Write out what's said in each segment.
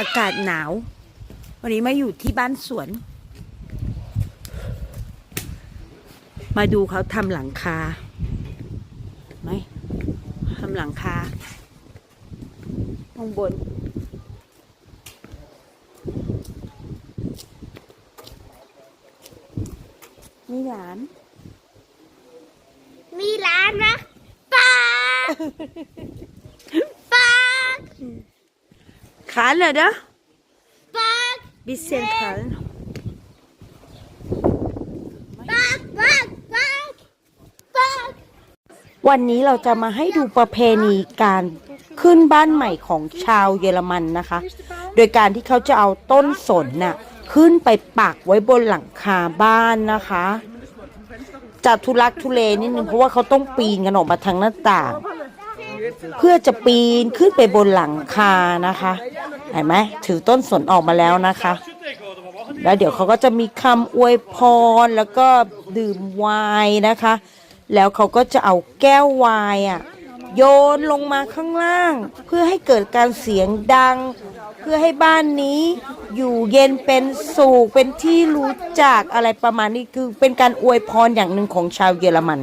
อากาศหนาว วันนี้มาอยู่ที่บ้านสวน มาดูเขาทำหลังคาไหมทำหลังคาข้างบน มีหลาน มีร้านนะป้าป้า Karl, oder? ป้า Bisschen Karl. ป้าป้าป้าป้าวันนี้เราจะมาให้ดูประเพณีการขึ้นบ้านใหม่ของชาวเยอรมันนะคะ โดยการที่เขาจะเอาต้นสนน่ะขึ้นไปปักไว้บนหลังคาบ้านนะคะจัดทุลักทุเลนิดนึงเพราะว่าเขาต้องปีนกันออกมาทางหน้าต่าง เพื่อจะปีนขึ้นไปบนหลังคานะคะ เห็นไหมถือต้นสนออกมาแล้วนะคะ แล้วเดี๋ยวเขาก็จะมีคำอวยพรแล้วก็ดื่มไวน์นะคะ แล้วเขาก็จะเอาแก้วไวน์อะโยนลงมาข้างล่าง เพื่อให้เกิดการเสียงดัง เพื่อให้บ้านนี้อยู่เย็นเป็นสุขเป็นที่รู้จักอะไรประมาณนี้คือเป็นการอวยพรอย่างหนึ่งของชาวเยอรมัน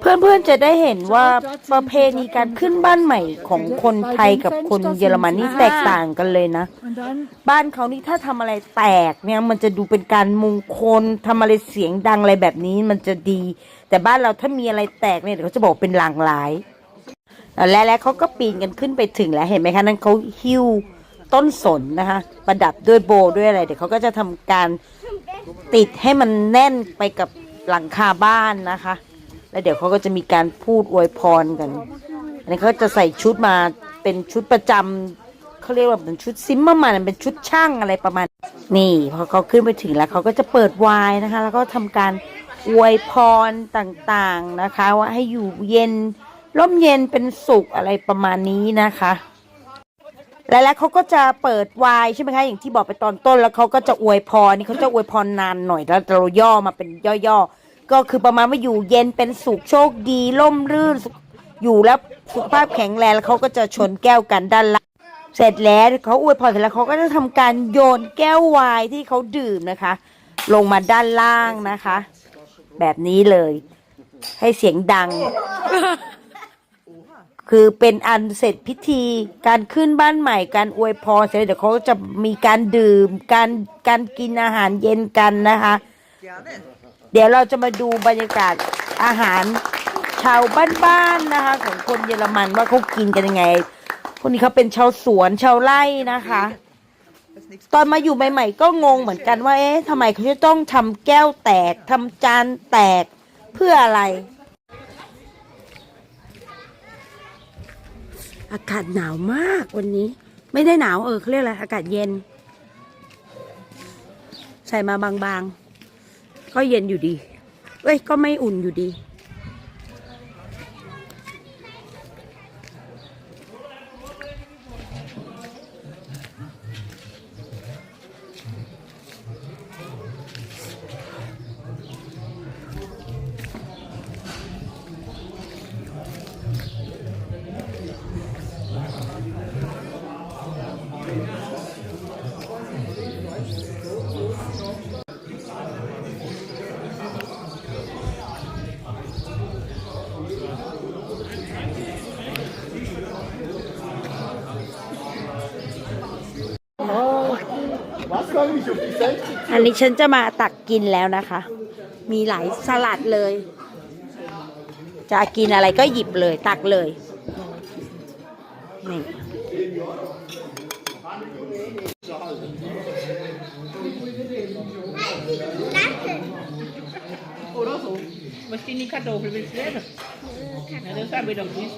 เพื่อนๆจะได้เห็นว่าประเพณีการขึ้นบ้านใหม่ของคนไทยกับคนเยอรมันนี่แตกต่างกันเลยนะ บ้านเขานี่ถ้าทำอะไรแตกเนี่ยมันจะดูเป็นการมงคลทำอะไรเสียงดังอะไรแบบนี้มันจะดี แต่บ้านเราถ้ามีอะไรแตกเนี่ยเดี๋ยวเขาจะบอกเป็นลางร้ายและแล้วเขาก็ปีนกันขึ้นไปถึงแล้วเห็นไหมคะนั่นเขาหิ้วต้นสนนะคะ ประดับด้วยโบด้วยอะไรเดี๋ยวเขาก็จะทำการติดให้มันแน่นไปกับหลังคาบ้านนะคะ แล้วเดี๋ยวเขาก็จะมีการพูดอวยพรกัน อันนี้เขาจะใส่ชุดมาเป็นชุดประจำเขาเรียกว่าเป็นชุดซิมเมอร์มันเป็นชุดช่างอะไรประมาณ นี่พอเขาขึ้นไปถึงแล้วเขาก็จะเปิดวน์นะคะ แล้วก็ทำการอวยพรต่างๆนะคะ ว่าให้อยู่เย็นร่มเย็นเป็นสุขอะไรประมาณนี้นะคะและแล้วเขาก็จะเปิดวน์ใช่ไหมคะอย่างที่บอกไปตอนต้น แล้วเขาก็จะอวยพรนี่เขาจะอวยพรนานหน่อยแล้วเราย่อมาเป็นย่อๆ ก็คือประมาณว่าอยู่เย็นเป็นสุขโชคดีร่มรื่น อยู่แล้วสุขภาพแข็งแรงแล้วเขาก็จะชนแก้วกันด้านล่างเสร็จแล้วเขาอวยพรเสร็จแล้วเขาก็จะทำการโยนแก้วไวน์ที่เขาดื่มนะคะ ลงมาด้านล่างนะคะ แบบนี้เลย ให้เสียงดัง คือเป็นอันเสร็จพิธีการขึ้นบ้านใหม่การอวยพรเสร็จเดี๋ยวเขาจะมีการดื่มการการกินอาหารเย็นกันนะคะ เดี๋ยวเราจะมาดูบรรยากาศอาหารชาวบ้านๆนะคะ ของคนเยอรมันว่าเขากินกันยังไงคนนี้เขาเป็นชาวสวนชาวไร่นะคะ ตอนมาอยู่ใหม่ ๆ ก็งงเหมือนกันว่าเอ๊ะทำไมเขาจะต้องทำแก้วแตกทำจานแตกเพื่ออะไร อากาศหนาวมากวันนี้ ไม่ได้หนาวเออเขาเรียกอะไรอากาศเย็น ใส่มาบางๆ ก็เย็นอยู่ดี เอ้ย ก็ไม่อุ่นอยู่ดี อันนี้ฉันจะมาตักกินแล้วนะคะ มีหลายสลัดเลย จะกินอะไรก็หยิบเลยตักเลยนี่ Oder so. Was die Kartoffeln willst du essen? Ja, das habe ich doch nicht.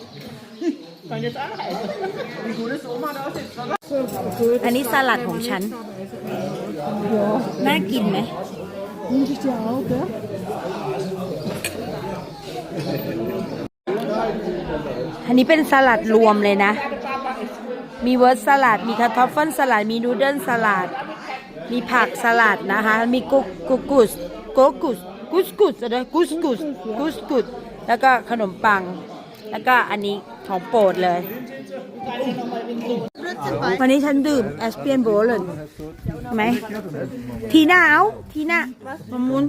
อันนี้สลัดของฉัน น่ากินไหมอันนี้เป็นสลัดรวมเลยนะ มีเวิร์ดสลัด มีคาทอฟเฟิลสลัด มีนูเดิลสลัด มีผักสลัดนะคะ มีกุกกุกุสโกกุสกุสกุสอะไรกุสกุสกุสกุสแล้วก็ขนมปัง แล้วก็อันนี้ของโปรดเลย วันนี้ฉันดื่มแอสเปียนโบรเลยไหม ทีหนาว ทีหน้ามะมุน